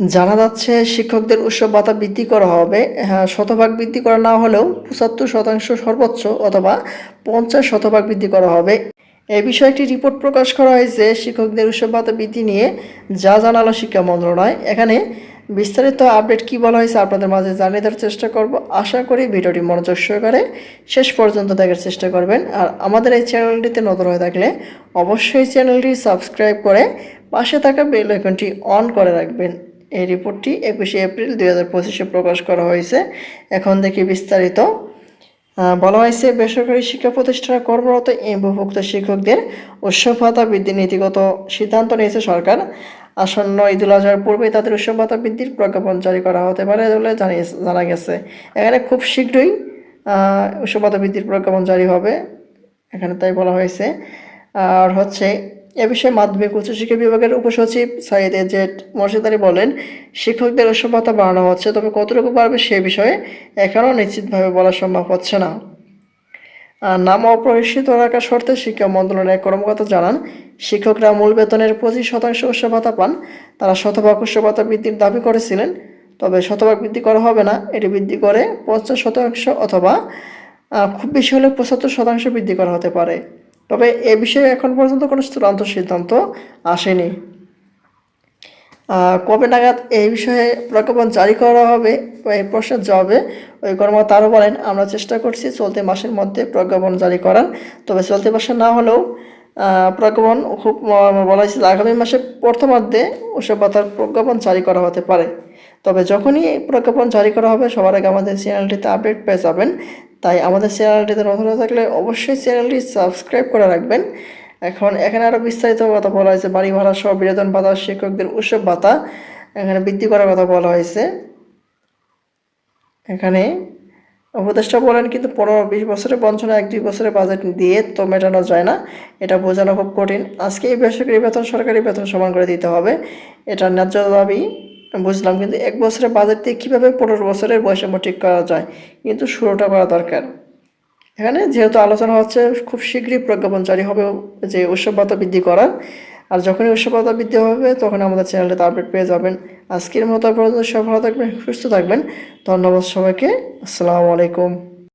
জানা যাচ্ছে শিক্ষকদের উৎসব ভাতা বৃদ্ধি করা হবে। হ্যাঁ শতভাগ বৃদ্ধি করা না হলেও পঁচাত্তর শতাংশ সর্বোচ্চ অথবা পঞ্চাশ শতভাগ বৃদ্ধি করা হবে। এ বিষয়ে একটি রিপোর্ট প্রকাশ করা হয়েছে শিক্ষকদের উৎসব ভাতা বৃদ্ধি নিয়ে যা জানালো শিক্ষা মন্ত্রণালয়, এখানে বিস্তারিত আপডেট কি বলা হয়েছে আপনাদের মাঝে জানিয়ে দেওয়ার চেষ্টা করব। আশা করি ভিডিওটি মনোযোগ সহকারে শেষ পর্যন্ত দেখার চেষ্টা করবেন। আর আমাদের এই চ্যানেলটিতে নতুন হয়ে থাকলে অবশ্যই চ্যানেলটি সাবস্ক্রাইব করে পাশে থাকা বেল আইকনটি অন করে রাখবেন। এই রিপোর্টটি একুশে এপ্রিল দুই হাজার পঁচিশে প্রকাশ করা হয়েছে। এখন দেখি বিস্তারিত। বলা হয়েছে বেসরকারি শিক্ষা প্রতিষ্ঠানে কর্মরত এমভুক্ত শিক্ষকদের উৎসব ভাতা বৃদ্ধি নীতিগত সিদ্ধান্ত নিয়েছে সরকার। আসন্ন ঈদুল আজহার পূর্বে তাদের উৎসব ভাতা বৃদ্ধির প্রজ্ঞাপন জারি করা হতে পারে বলে জানিয়ে জানা গেছে। এখানে খুব শীঘ্রই আহ, উৎসব ভাতা বৃদ্ধির প্রজ্ঞাপন জারি হবে। এখানে তাই বলা হয়েছে। আর হচ্ছে এ বিষয়ে মাধ্যমিক উচ্চশিক্ষা বিভাগের উপসচিব সাইদ এজেড মর্শিদারি বলেন, শিক্ষকদের উৎসব বাড়ানো হচ্ছে, তবে কতটুকু বাড়বে সে বিষয়ে এখনও নিশ্চিতভাবে বলা সম্ভব হচ্ছে না। নাম অপ্রকাশিত রাখার শর্তে শিক্ষা মন্ত্রণালয়ের কর্মকর্তা জানান, শিক্ষকরা মূল বেতনের পঁচিশ শতাংশ উৎসব ভাতা পান, তারা শতভাগ উৎসব ভাতা বৃদ্ধির দাবি করেছিলেন, তবে শতভাগ বৃদ্ধি করা হবে না, এটি বৃদ্ধি করে পঞ্চাশ শতাংশ অথবা খুব বেশি হলে পঁচাত্তর শতাংশ বৃদ্ধি করা হতে পারে। তবে এ বিষয়ে এখন পর্যন্ত কোনো চূড়ান্ত সিদ্ধান্ত আসেনি। কবে নাগাদ এই বিষয়ে প্রজ্ঞাপন জারি করা হবে এই প্রশ্নের জবাবে ওই কর্মকর্তা আরও বলেন, আমরা চেষ্টা করছি চলতি মাসের মধ্যে প্রজ্ঞাপন জারি করার, তবে চলতি মাসে না হলেও প্রজ্ঞাপন খুব বলা হয়েছে আগামী মাসে প্রথমার্ধে ওসব ভাতার প্রজ্ঞাপন জারি করা হতে পারে। তবে যখনই প্রজ্ঞাপন জারি করা হবে, সবার আগে আমাদের চ্যানেলটিতে আপডেট পেয়ে যাবেন। তাই আমাদের চ্যানেলটিতে নতুন থাকলে অবশ্যই চ্যানেলটি সাবস্ক্রাইব করে রাখবেন। এখন এখানে আরও বিস্তারিত কথা বলা হয়েছে। বাড়ি ভাড়া সহ বিনোদন ভাতা, শিক্ষকদের উৎসব ভাতা, এখানে বৃদ্ধি করার কথা বলা হয়েছে। এখানে উপদেষ্টা বলেন, কিন্তু পনেরো বিশ বছরের বঞ্চনা, এক দুই বছরের বাজেট দিয়ে তো মেটানো যায় না। এটা বোঝানো খুব কঠিন। আজকে এই বেসরকারি বেতন সরকারি বেতন সমান করে দিতে হবে। এটা ন্যায্য দাবি। বুঝলাম কিন্তু এক বছরের বাজেট দিয়ে কীভাবে পনেরো বছরের বৈষম্য ঠিক করা যায়? কিন্তু শুরুটা করা দরকার। এখানে যেহেতু আলোচনা হচ্ছে, খুব শীঘ্রই প্রজ্ঞাপন জারি হবে যে উৎসবতা বৃদ্ধি করার। আর যখনই উৎসবতা বৃদ্ধি হবে, তখন আমাদের চ্যানেলটাতে আপডেট পেয়ে যাবেন। আজকের মতো পর্যন্ত সব ভালো থাকবেন, সুস্থ থাকবেন। ধন্যবাদ সবাইকে। আসসালামু আলাইকুম।